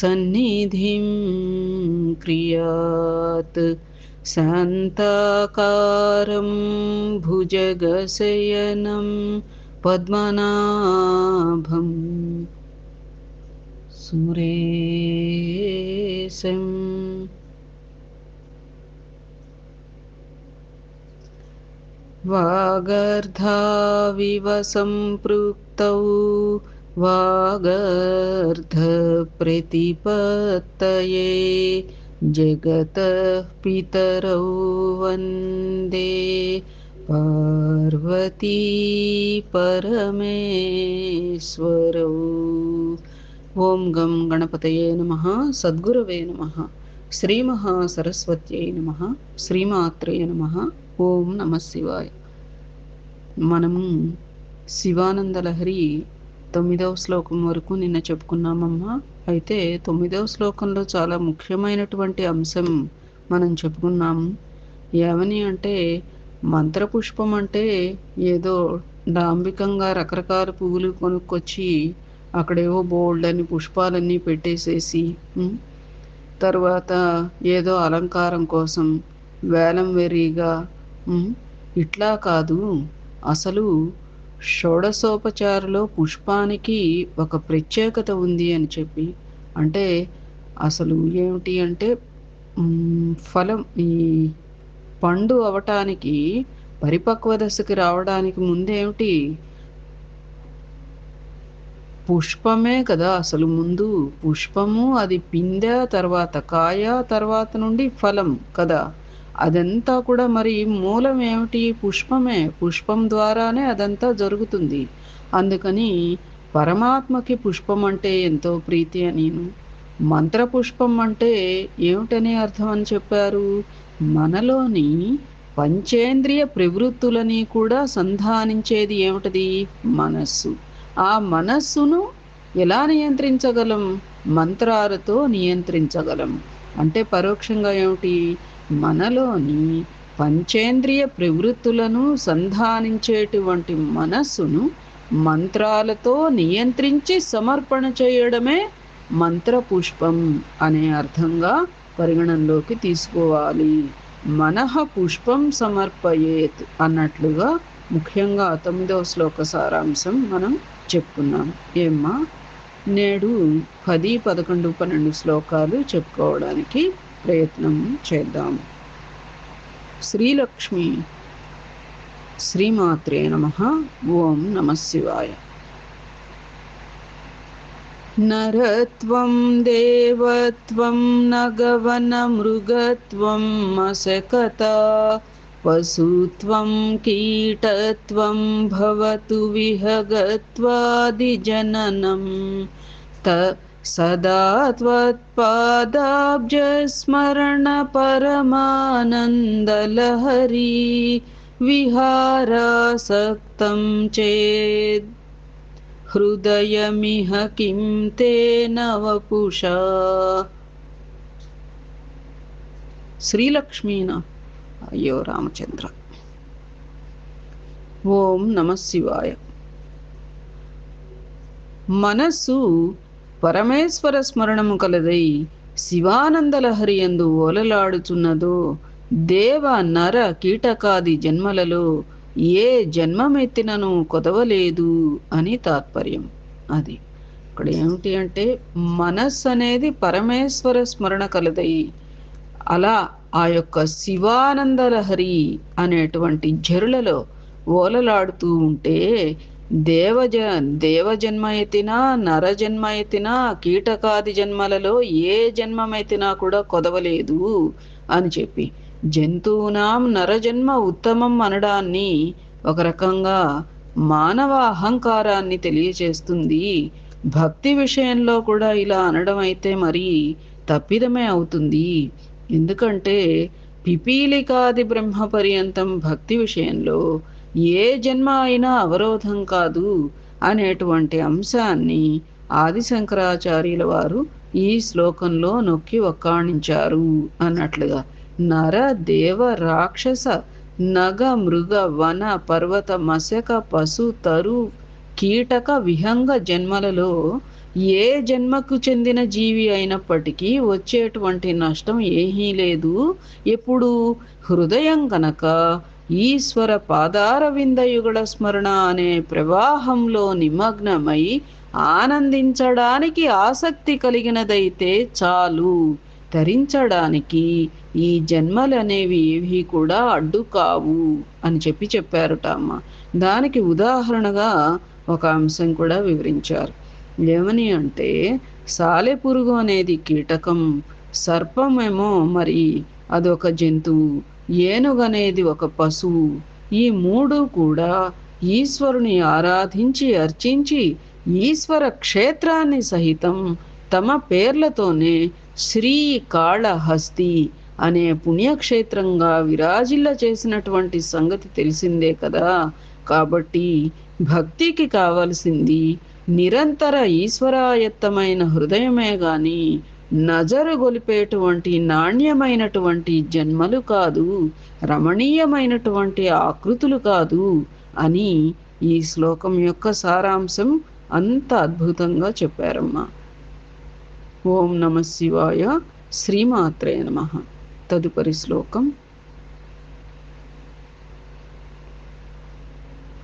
सन्निधिं क्रियात् शान्ताकारं भुजगशयनं पद्मनाभं सुरेशम्। वागर्धाविव सम्पृक्तौ वागर्धप्रतिपत्तये जगतः पितरौ वन्दे पार्वती परमेश्वरौ ఓం గం గణపతయే నమ సద్గురవే నమ శ్రీమహాసరస్వత్యై నమ శ్రీమాత్రే నమ ఓం నమ శివాయ మనము శివానంద లహరి తొమ్మిదవ శ్లోకం వరకు నిన్న చెప్పుకున్నామమ్మా. అయితే తొమ్మిదవ శ్లోకంలో చాలా ముఖ్యమైనటువంటి అంశం మనం చెప్పుకున్నాము ఏమని అంటే మంత్రపుష్పం అంటే ఏదో డాంబికంగా రకరకాల పువ్వులు కొనుక్కొచ్చి అక్కడేవో బోల్డని పుష్పాలన్నీ పెట్టేసేసి తర్వాత ఏదో అలంకారం కోసం వేలం వెరీగా ఇట్లా కాదు. అసలు షోడసోపచారలో పుష్పానికి ఒక ప్రత్యేకత ఉంది అని చెప్పి అంటే అసలు ఏమిటి అంటే ఫలం ఈ పండు అవటానికి పరిపక్వ దశకి రావడానికి ముందేమిటి? పుష్పమే కదా అసలు ముందు. పుష్పము అది పిందె తర్వాత కాయ తర్వాత నుండి ఫలం కదా. అదంతా కూడా మరి మూలం ఏమిటి? పుష్పమే. పుష్పం ద్వారానే అదంతా జరుగుతుంది. అందుకని పరమాత్మకి పుష్పం అంటే ఎంతో ప్రీతి అని మంత్రపుష్పం అంటే ఏమిటనే అర్థం అని చెప్పారు? మనలోని పంచేంద్రియ ప్రవృత్తులని కూడా సంధానించేది ఏమిటది? మనస్సు. ఆ మనస్సును ఎలా నియంత్రించగలం? మంత్రాలతో నియంత్రించగలం. అంటే పరోక్షంగా ఏమిటి? మనలోని పంచేంద్రియ ప్రవృత్తులను సంధానించేటువంటి మనస్సును మంత్రాలతో నియంత్రించి సమర్పణ చేయడమే మంత్ర పుష్పం అనే అర్థంగా పరిగణనలోకి తీసుకోవాలి. మనః పుష్పం సమర్పయేత్ అన్నట్లుగా ముఖ్యంగా తొమ్మిదవ శ్లోక సారాంశం మనం చెప్పుకున్నాం. ఏమ్మా? నేడు పది పదకొండు పన్నెండు శ్లోకాలు చెప్పుకోవడానికి ప్రయత్నం చేద్దాం శ్రీలక్ష్మి శ్రీమాత్రే నమ ఓం నమ శివాయ నరత్వం దేవత్వం నగవనమృగత్వం మశకత పశుత్వం కీటత్వం భవతు విహగత్వాదిజననం త సదా त्वत्पादाब्जस्मरण परमानन्दलहरी विहारासक्तं चेत् हृदयमिह किं तेन वपुषा శ్రీలక్ష్మీన అయ్యో రామచంద్ర ఓం నమ శివాయ మనస్సు పరమేశ్వర స్మరణము కలదై శివానందలహరి ఎందు ఓలలాడుచున్నదో దేవ నర కీటకాది జన్మలలో ఏ జన్మమెత్తినను కొదవలేదు అని తాత్పర్యం. అది ఇక్కడ ఏమిటి అంటే మనస్సు అనేది పరమేశ్వర స్మరణ కలదై అలా ఆ యొక్క శివానందలహరి అనేటువంటి జరులలో ఓలలాడుతూ ఉంటే దేవజ దేవజన్మ ఎత్తినా నరజన్మ ఎత్తినా కీటకాది జన్మలలో ఏ జన్మమైతినా కూడా కొదవలేదు అని చెప్పి. జంతువునాం నరజన్మ ఉత్తమం అనడాన్ని ఒక రకంగా మానవ అహంకారాన్ని తెలియచేస్తుంది. భక్తి విషయంలో కూడా ఇలా అనడం అయితే మరి తప్పిదమే అవుతుంది. ఎందుకంటే పిపీలికాది బ్రహ్మ పర్యంతం భక్తి విషయంలో ఏ జన్మ అయినా అవరోధం కాదు అనేటువంటి అంశాన్ని ఆది శంకరాచార్యుల వారు ఈ శ్లోకంలో నొక్కి ఒక్కాణించారు అన్నట్లుగా. నర దేవ రాక్షస నగ మృగ వన పర్వత మశక పశు తరు కీటక విహంగ జన్మలలో ఏ జన్మకు చెందిన జీవి అయినప్పటికీ వచ్చేటువంటి నష్టం ఏమీ లేదు. ఎప్పుడు? హృదయం కనుక ఈశ్వర పాదార విందయుగళ స్మరణ అనే ప్రవాహంలో నిమగ్నమై ఆనందించడానికి ఆసక్తి కలిగినదైతే చాలు. ధరించడానికి ఈ జన్మలనేవి ఏవి కూడా అడ్డు కావు అని చెప్పి చెప్పారట అమ్మ. దానికి ఉదాహరణగా ఒక అంశం కూడా వివరించారు. ఏమని అంటే సాలెపురుగు అనేది కీటకం సర్పమేమో మరి అదొక జంతువు ఏనుగనేది ఒక పశువు. ఈ మూడు కూడా ఈశ్వరుని ఆరాధించి అర్చించి ఈశ్వర క్షేత్రాన్ని సహితం తమ పేర్లతోనే శ్రీకాళహస్తి అనే పుణ్యక్షేత్రంగా విరాజిల్ల చేసినటువంటి సంగతి తెలిసిందే కదా. కాబట్టి భక్తికి కావలసింది నిరంతర ఈశ్వరాయత్తమైన హృదయమే గాని నజరగొలిపేటువంటి నాణ్యమైనటువంటి జన్మలు కాదు రమణీయమైనటువంటి ఆకృతులు కాదు అని ఈ శ్లోకం యొక్క సారాంశం అంత అద్భుతంగా చెప్పారమ్మా. ఓం నమ శివాయ శ్రీమాత్రే నమ. తదుపరి శ్లోకం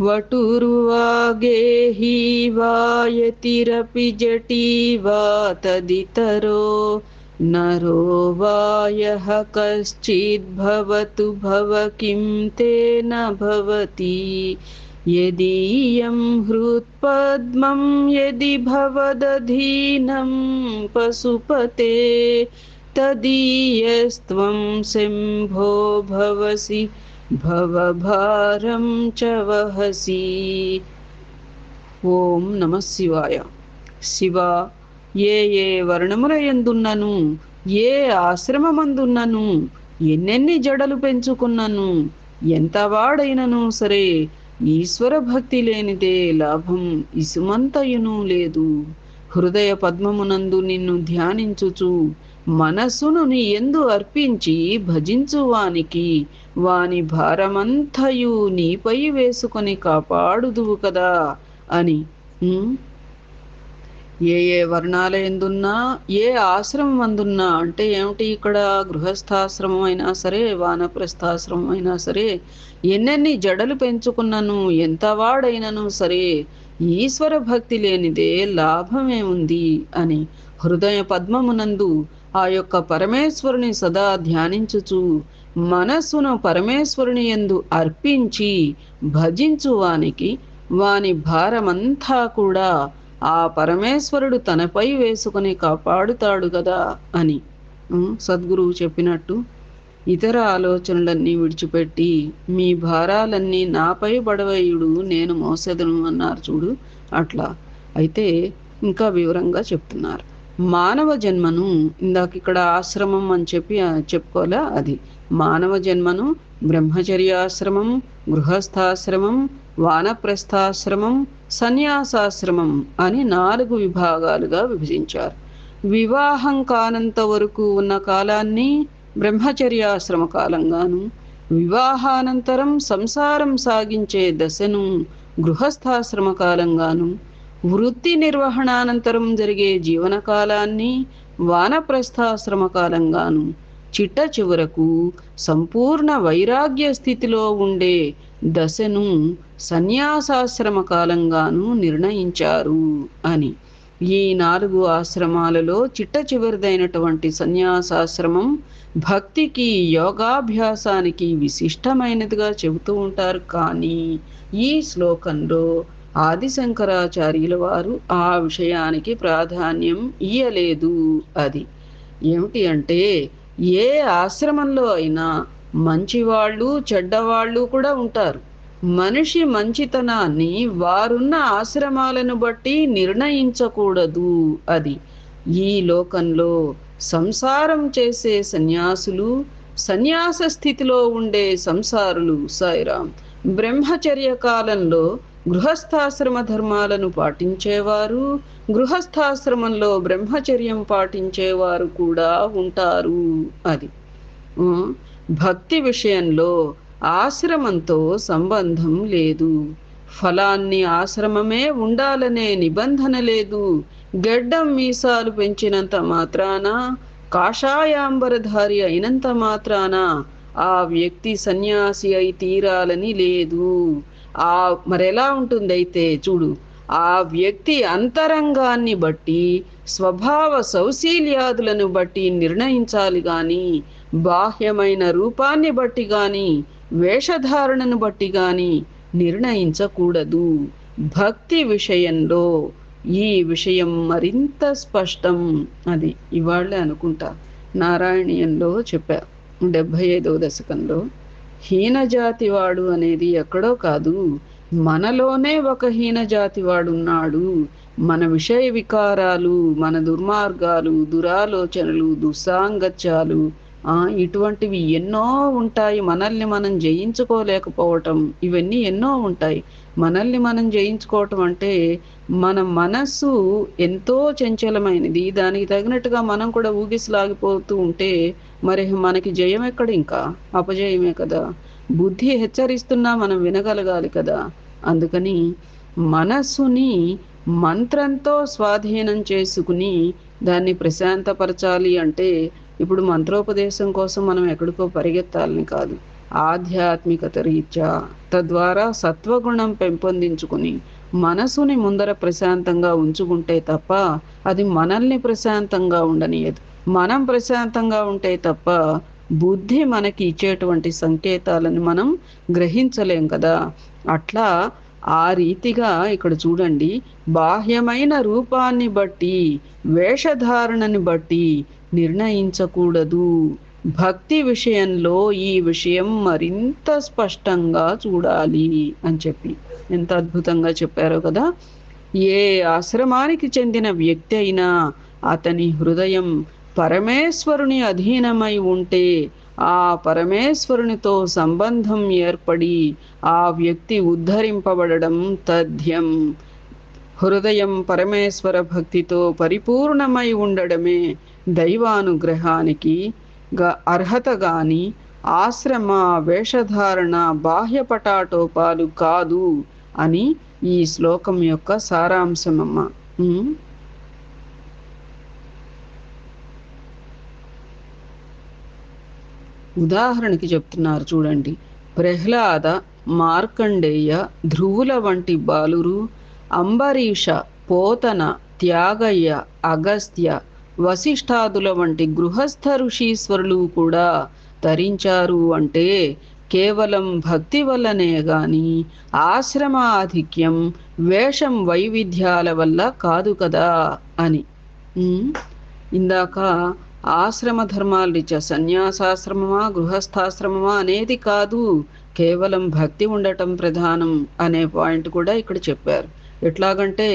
वटुर्वागेहि वा यतिरपि जटी वा तदितरो नरो वा यः कश्चिद्भवतु भव किं तेन भवति। यदीयं हृत्पद्मं, यदि भवदधीनं पशुपते, तदीयस्त्वं शम्भो भवसि। భవభారం చ వహసి ఓం నమ శివాయ శివ ఏ ఏ వర్ణముల ఎందున్నను ఏ ఆశ్రమమందున్నను ఎన్నెన్ని జడలు పెంచుకున్నను ఎంత వాడైనను సరే ఈశ్వర భక్తి లేనిదే లాభం ఇసుమంతయును లేదు. హృదయ పద్మమునందు నిన్ను ధ్యానించుచు మనసును నీ ఎందు అర్పించి భజించువానికి. వాని భారమంతయు నీపై వేసుకొని కాపాడుదువు కదా అని. ఏ ఏ వర్ణాల ఎందున్నా ఏ ఆశ్రమం అందున్నా అంటే ఏమిటి ఇక్కడ గృహస్థాశ్రమం అయినా సరే వానప్రస్థాశ్రమం అయినా సరే ఎన్నెన్ని జడలు పెంచుకున్నను ఎంత వాడైనను సరే ఈశ్వర భక్తి లేనిదే లాభమేముంది అని హృదయ పద్మమునందు ఆ యొక్క పరమేశ్వరుని సదా ధ్యానించుచు మనస్సును పరమేశ్వరుని యందు అర్పించి భజించు వానికి వాని భారమంతా కూడా ఆ పరమేశ్వరుడు తనపై వేసుకుని కాపాడుతాడు కదా అని. సద్గురువు చెప్పినట్టు ఇతర ఆలోచనలన్నీ విడిచిపెట్టి మీ భారాలన్నీ నాపై పడవయుడు నేను మోసెదను అన్నారు చూడు అట్లా. అయితే ఇంకా వివరంగా చెప్తున్నారు. మానవ జన్మను ఇందాక ఇక్కడ ఆశ్రమం అని చెప్పి చెప్పుకోలే అది మానవ జన్మను బ్రహ్మచర్యాశ్రమం గృహస్థాశ్రమం వానప్రస్థాశ్రమం సన్యాసాశ్రమం అని నాలుగు విభాగాలుగా విభజించారు. వివాహం కానంత వరకు ఉన్న కాలాన్ని బ్రహ్మచర్యాశ్రమ కాలంగాను వివాహానంతరం సంసారం సాగించే దశను గృహస్థాశ్రమ కాలంగాను వృత్తి నిర్వహణానంతరం జరిగే జీవన కాలాన్ని వానప్రస్థాశ్రమ కాలంగాను చిట్ట చివరకు సంపూర్ణ వైరాగ్య స్థితిలో ఉండే దశను సన్యాసాశ్రమ కాలంగాను నిర్ణయించారు అని. ఈ నాలుగు ఆశ్రమాలలో చిట్ట చివరిదైనటువంటి సన్యాసాశ్రమం భక్తికి యోగాభ్యాసానికి విశిష్టమైనదిగా చెబుతూ ఉంటారు. కానీ ఈ శ్లోకంలో ఆదిశంకరాచార్యుల వారు ఆ విషయానికి ప్రాధాన్యం ఇయ్యలేదు. అది ఏమిటి అంటే ఏ ఆశ్రమంలో అయినా మంచివాళ్ళు చెడ్డవాళ్ళు కూడా ఉంటారు. మనిషి మంచితనాన్ని వారున్న ఆశ్రమాలను బట్టి నిర్ణయించకూడదు. అది ఈ లోకంలో సంసారం చేసే సన్యాసులు సన్యాస స్థితిలో ఉండే సంసారులు సాయిరాం. బ్రహ్మచర్య కాలంలో గృహస్థాశ్రమ ధర్మాలను పాటించేవారు గృహస్థాశ్రమంలో బ్రహ్మచర్యం పాటించేవారు కూడా ఉంటారు అది. భక్తి విషయంలో ఆశ్రమంతో సంబంధం లేదు. ఫలాన్ని ఆశ్రమమే ఉండాలనే నిబంధన లేదు. గెడ్డం మీసాలు పెంచినంత మాత్రాన కాషాయాంబరధారి అయినంత మాత్రాన ఆ వ్యక్తి సన్యాసి అయి తీరాలని లేదు. ఆ మరెలా ఉంటుందైతే చూడు ఆ వ్యక్తి అంతరంగాన్ని బట్టి స్వభావ సౌశీల్యాదులను బట్టి నిర్ణయించాలి గాని బాహ్యమైన రూపాన్ని బట్టి గాని వేషధారణను బట్టి గాని నిర్ణయించకూడదు. భక్తి విషయంలో ఈ విషయం మరింత స్పష్టం. అది ఇవాళ్ళే అనుకుంటా. నారాయణీయంలో చెప్పారు డెబ్భై ఐదవ దశకంలో హీనజాతి వాడు అనేది ఎక్కడో కాదు. మనలోనే ఒక హీనజాతి వాడున్నాడు మన విషయ వికారాలు మన దుర్మార్గాలు దురాలోచనలు దుస్సాంగత్యాలు ఇటువంటివి ఎన్నో ఉంటాయి. మనల్ని మనం జయించుకోలేకపోవటం ఇవన్నీ ఎన్నో ఉంటాయి. మనల్ని మనం జయించుకోవటం అంటే మన మనస్సు ఎంతో చంచలమైనది. దానికి తగినట్టుగా మనం కూడా ఊగిసలాగిపోతూ ఉంటే మరి మనకి జయం ఎక్కడ ఇంకా? అపజయమే కదా. బుద్ధి హెచ్చరిస్తున్నా మనం వినగలగాలి కదా. అందుకని మనస్సుని మంత్రంతో స్వాధీనం చేసుకుని దాన్ని ప్రశాంతపరచాలి అంటే ఇప్పుడు మంత్రోపదేశం కోసం మనం ఎక్కడికో పరిగెత్తాలని కాదు. ఆధ్యాత్మికత రీత్యా తద్వారా సత్వగుణం పెంపొందించుకుని మనసుని ముందర ప్రశాంతంగా ఉంచుకుంటే తప్ప అది మనల్ని ప్రశాంతంగా ఉండనియదు. మనం ప్రశాంతంగా ఉంటే తప్ప బుద్ధి మనకి ఇచ్చేటువంటి సంకేతాలను మనం గ్రహించలేం కదా. అట్లా ఆ రీతిగా ఇక్కడ చూడండి. బాహ్యమైన రూపాన్ని బట్టి వేషధారణని బట్టి నిర్ణయించకూడదు. భక్తి విషయంలో ఈ విషయం మరింత స్పష్టంగా చూడాలి అని చెప్పి. ఎంత అద్భుతంగా చెప్పారో కదా. ఏ ఆశ్రమానికి చెందిన వ్యక్తి అయినా అతని హృదయం పరమేశ్వరుని అధీనమై ఉంటే ఆ పరమేశ్వరునితో సంబంధం ఏర్పడి ఆ వ్యక్తి ఉద్ధరింపబడడం తథ్యం. హృదయం పరమేశ్వర భక్తితో పరిపూర్ణమై ఉండడమే దైవానుగ్రహానికి అర్హత గాని ఆశ్రమ వేషధారణ బాహ్య పటాటోపాలు కాదు అని ఈ శ్లోకం యొక్క సారాంశమమ్మ. ఉదాహరణకి చెప్తున్నారు చూడండి. ప్రహ్లాద మార్కండేయ ధ్రువుల వంటి బాలురు అంబరీష పోతన త్యాగయ్య అగస్త్య వశిష్ఠాదుల వంటి గృహస్థ ఋషీశ్వరులు కూడా తరించారు అంటే కేవలం భక్తి వల్లనే గాని ఆశ్రమ ఆధిక్యం వేషం వైవిధ్యాల వల్ల కాదు కదా అని. ఇందాక ఆశ్రమ ధర్మాలు రీత్యా సన్యాసాశ్రమమా గృహస్థాశ్రమమా అనేది కాదు. కేవలం భక్తి ఉండటం ప్రధానం అనే పాయింట్ కూడా ఇక్కడ చెప్పారు. ఎట్లాగంటే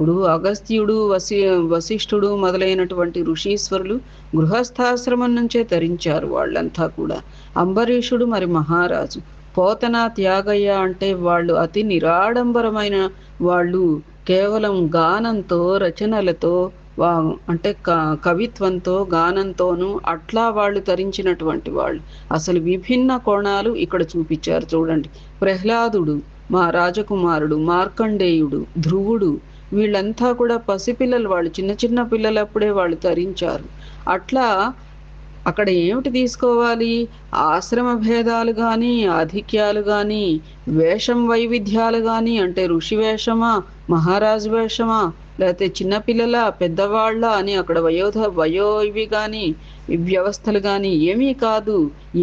ఇప్పుడు అగస్త్యుడు వసి వశిష్ఠుడు మొదలైనటువంటి ఋషీశ్వరులు గృహస్థాశ్రమం నుంచే తరించారు వాళ్ళంతా కూడా. అంబరీషుడు మరి మహారాజు. పోతన త్యాగయ్య అంటే వాళ్ళు అతి నిరాడంబరమైన వాళ్ళు. కేవలం గానంతో రచనలతో వా అంటే కవిత్వంతో గానంతోనూ అట్లా వాళ్ళు తరించినటువంటి వాళ్ళు. అసలు విభిన్న కోణాలు ఇక్కడ చూపించారు చూడండి. ప్రహ్లాదుడు మా రాజకుమారుడు మార్కండేయుడు ధ్రువుడు వీళ్ళంతా కూడా పసిపిల్లలు వాళ్ళు. చిన్న చిన్న పిల్లలప్పుడే వాళ్ళు తరించారు. అట్లా అక్కడ ఏమిటి తీసుకోవాలి? ఆశ్రమ భేదాలు కానీ ఆధిక్యాలు కానీ వేషం వైవిధ్యాలు కానీ అంటే ఋషి వేషమా మహారాజు వేషమా లేకపోతే చిన్నపిల్లల పెద్దవాళ్ళ అని అక్కడ వయోధ వయో ఇవి కానీ వ్యవస్థలు కానీ ఏమీ కాదు.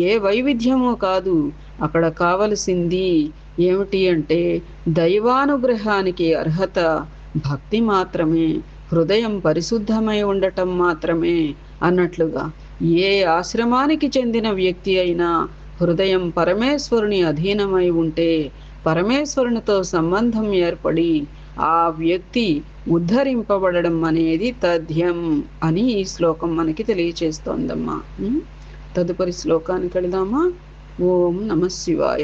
ఏ వైవిధ్యము కాదు. అక్కడ కావలసింది ఏమిటి అంటే దైవానుగ్రహానికి అర్హత. భక్తి మాత్రమే హృదయం పరిశుద్ధమై ఉండటం మాత్రమే అన్నట్లుగా ఏ ఆశ్రమానికి చెందిన వ్యక్తి అయినా హృదయం పరమేశ్వరుని అధీనమై ఉంటే పరమేశ్వరునితో సంబంధం ఏర్పడి ఆ వ్యక్తి ఉద్ధరింపబడడం అనేది తథ్యం అని ఈ శ్లోకం మనకి తెలియచేస్తోందమ్మా. తదుపరి శ్లోకానికి వెళదామా? ఓం నమ శివాయ.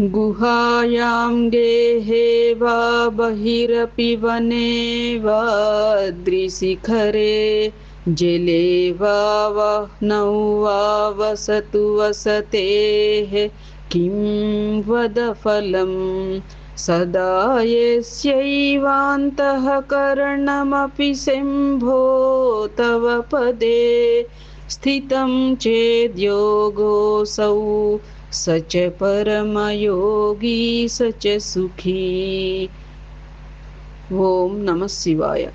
गुहायां गेहे वा बहिरपि वने वा द्रिशिखरे जले वा वह्नौ वा वसतु वसतेः किं वद फलं? सदा यस्यैवान्तःकरणमपि शम्भो तव पदे। स्थितं चेद्योगोऽसौ स च परमयोगी स च సుఖీ ఓం నమ శివాయ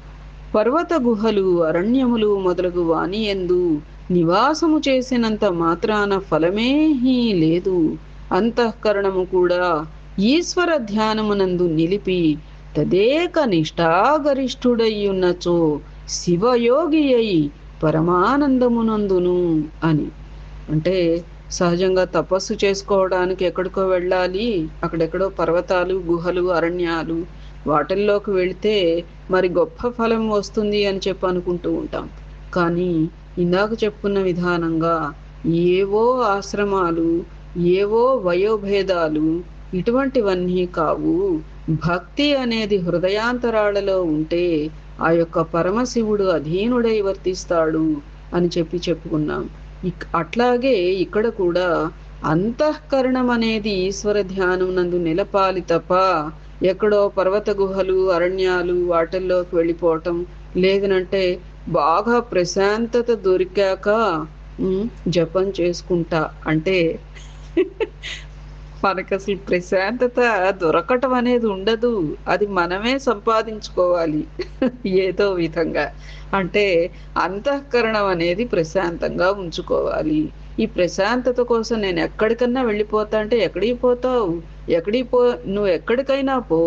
పర్వత గుహలు అరణ్యములు మొదలగు వాణియందు నివాసము చేసినంత మాత్రాన ఫలమేహీ లేదు అంతఃకరణము కూడా ఈశ్వర ధ్యానమునందు నిలిపి తదేక నిష్ఠాగరిష్ఠుడయ్యున్నచో శివయోగి అయి పరమానందమునందును అని అంటే సహజంగా తపస్సు చేసుకోవడానికి ఎక్కడికో వెళ్ళాలి. అక్కడెక్కడో పర్వతాలు గుహలు అరణ్యాలు వాటిల్లోకి వెళితే మరి గొప్ప ఫలం వస్తుంది అని చెప్పి అనుకుంటూ ఉంటాం. కానీ ఇందాక చెప్పుకున్న విధానంగా ఏవో ఆశ్రమాలు ఏవో వయోభేదాలు ఇటువంటివన్నీ కావు. భక్తి అనేది హృదయాంతరాళలో ఉంటే ఆ యొక్క పరమశివుడు అధీనుడై వర్తిస్తాడు అని చెప్పి చెప్పుకున్నాం. అట్లాగే ఇక్కడ కూడా అంతఃకరణం అనేది ఈశ్వర ధ్యానం నందు నిలపాలి తప్ప ఎక్కడో పర్వత గుహలు అరణ్యాలు వాటిల్లోకి వెళ్ళిపోవటం లేదనంటే బాగా ప్రశాంతత దొరికాక జపం చేసుకుంటా. అంటే మనకు అసలు ప్రశాంతత దొరకటం అనేది ఉండదు. అది మనమే సంపాదించుకోవాలి. ఏదో విధంగా. అంటే అంతఃకరణం అనేది ప్రశాంతంగా ఉంచుకోవాలి. ఈ ప్రశాంతత కోసం నేను ఎక్కడికన్నా వెళ్ళిపోతా అంటే ఎక్కడికి పోతావు? ఎక్కడికి పో నువ్వు ఎక్కడికైనా పో.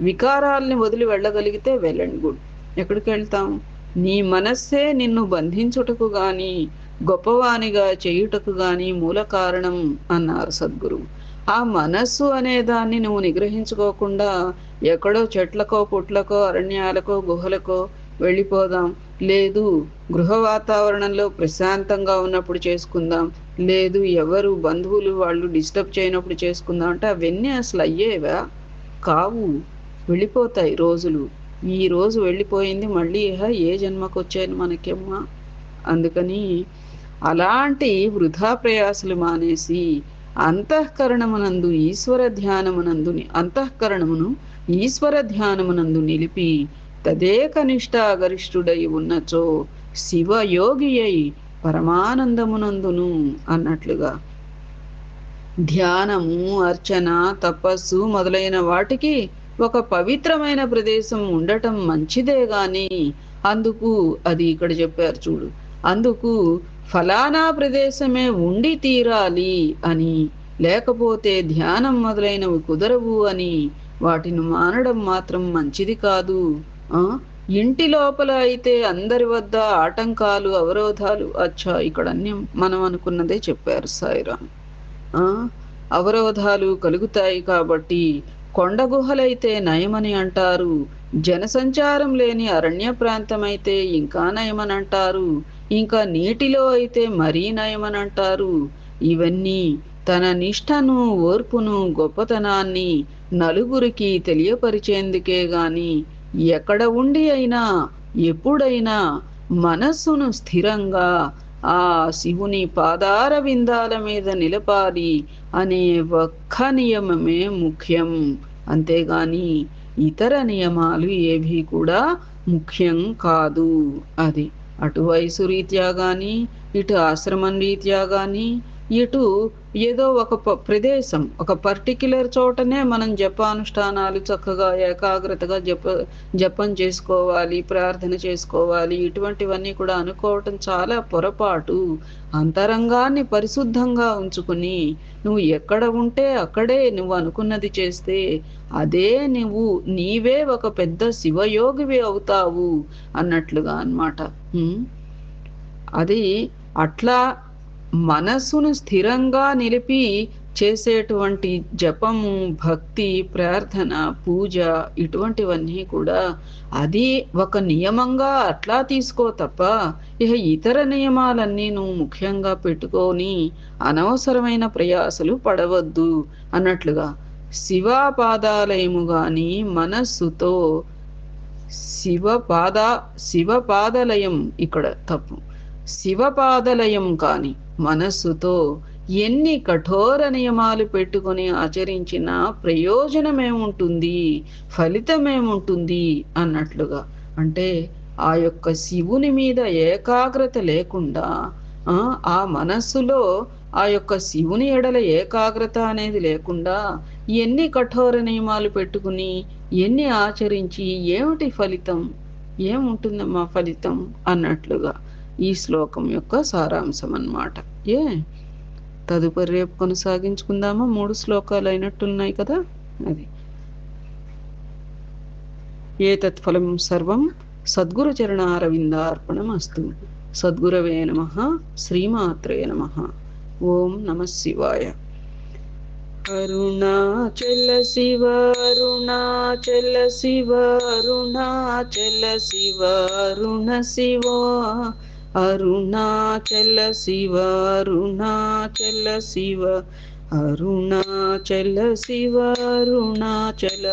వికారాల్ని వదిలి వెళ్ళగలిగితే వెళ్ళండి గుడ్. ఎక్కడికి వెళ్తాం? నీ మనస్సే నిన్ను బంధించుటకు గాని గొప్పవానిగా చేయుటకు గాని మూల కారణం అన్నారు సద్గురు. ఆ మనస్సు అనే దాన్ని నువ్వు నిగ్రహించుకోకుండా ఎక్కడో చెట్లకో పుట్లకో అరణ్యాలకో గుహలకో వెళ్ళిపోదాం. లేదు గృహ వాతావరణంలో ప్రశాంతంగా ఉన్నప్పుడు చేసుకుందాం. లేదు ఎవరు బంధువులు వాళ్ళు డిస్టర్బ్ చేయనప్పుడు చేసుకుందాం అంటే అవన్నీ అసలు అయ్యేవా? కావు. వెళ్ళిపోతాయి రోజులు. ఈ రోజు వెళ్ళిపోయింది మళ్ళీ ఏ జన్మకు వచ్చాయని మనకేమ్మా? అందుకని అలాంటి వృధా ప్రయాసలు మానేసి అంతఃకరణమునందు ఈశ్వర ధ్యానమునందు అంతఃకరణమును ఈశ్వర ధ్యానమునందు నిలిపి తదేకనిష్టాగరిష్ఠుడై ఉన్నచో శివయోగి అయి పరమానందమునందును అన్నట్లుగా. ధ్యానము అర్చన తపస్సు మొదలైన వాటికి ఒక పవిత్రమైన ప్రదేశం ఉండటం మంచిదే గాని అందుకు అది ఇక్కడ చెప్పారు చూడు. అందుకు ఫలానా ప్రదేశమే ఉండి తీరాలి అని లేకపోతే ధ్యానం మొదలైనవి కుదరవు అని వాటిని మానడం మాత్రం మంచిది కాదు. ఇంటి లోపల అయితే అందరి వద్ద ఆటంకాలు అవరోధాలు అచ్చా ఇక్కడ అన్ని మనం అనుకున్నదే చెప్పారు సాయిరామ్. అవరోధాలు కలుగుతాయి కాబట్టి కొండ గుహలైతే నయమని అంటారు జనసంచారం లేని అరణ్య ప్రాంతమైతే ఇంకా నయమని అంటారు ఇంకా నీటిలో అయితే మరీ నయమని అంటారు ఇవన్నీ తన నిష్ఠను ఓర్పును గొప్పతనాన్ని నలుగురికి తెలియపరిచేందుకే గాని ఎక్కడ ఉండి అయినా ఎప్పుడైనా మనస్సును స్థిరంగా ఆ శివుని పాదార విందాల మీద నిలపాలి అనే ఒక్క నియమమే ముఖ్యం. అంతేగాని ఇతర నియమాలు ఏవి కూడా ముఖ్యం కాదు. అది అటు వయసు రీత్యా గాని ఇటు ఆశ్రమం రీత్యా గాని ఇటు ఏదో ఒక ప- ప్రదేశం ఒక పర్టిక్యులర్ చోటనే మనం జపానుష్ఠానాలు చక్కగా ఏకాగ్రతగా జప జపం చేసుకోవాలి ప్రార్థన చేసుకోవాలి ఇటువంటివన్నీ కూడా అనుకోవటం చాలా పొరపాటు. అంతరంగాన్ని పరిశుద్ధంగా ఉంచుకుని నువ్వు ఎక్కడ ఉంటే అక్కడే నువ్వు అనుకున్నది చేస్తే అదే నువ్వు నీవే ఒక పెద్ద శివయోగివి అవుతావు అన్నట్లుగా అన్నమాట. అది అట్లా మనస్సును స్థిరంగా నిలిపి చేసేటువంటి జపము భక్తి ప్రార్థన పూజ ఇటువంటివన్నీ కూడా అది ఒక నియమంగా అట్లా తీసుకో తప్ప ఇక ఇతర నియమాలన్నీ నువ్వు ముఖ్యంగా పెట్టుకొని అనవసరమైన ప్రయాసలు పడవద్దు అన్నట్లుగా శివపాదాలయము గాని మనస్సుతో శివపాద శివపాదలయం ఇక్కడ తప్పు. శివపాదలయం కానీ మనస్సుతో ఎన్ని కఠోర నియమాలు పెట్టుకొని ఆచరించినా ప్రయోజనమేముంటుంది? ఫలితమేముంటుంది? అన్నట్లుగా. అంటే ఆ యొక్క శివుని మీద ఏకాగ్రత లేకుండా ఆ ఆ మనస్సులో ఆ యొక్క శివుని ఎడల ఏకాగ్రత అనేది లేకుండా ఎన్ని కఠోర నియమాలు పెట్టుకుని ఎన్ని ఆచరించి ఏమిటి ఫలితం? ఏముంటుందమ్మా ఫలితం? అన్నట్లుగా. ఈ శ్లోకం యొక్క సారాంశం అన్నమాట ఏ? తదుపరి రేపు కొనసాగించుకుందామా? మూడు శ్లోకాలు అయినట్టున్నాయి కదా? అది. ఏ తత్ఫలం సర్వం సద్గురుచరణారవిందార్పణం అస్తు సద్గురవే నమ శ్రీమాత్రే నమ. ఓం నమ శివాయ. అరుణాచల శివ అరుణాచల శివ అరుణాచల శివ అరుణ శివ. అరుణాచల శివ అరుణాచల శివ అరుణాచల శివ అరుణాచల.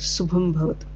శుభం భవతు.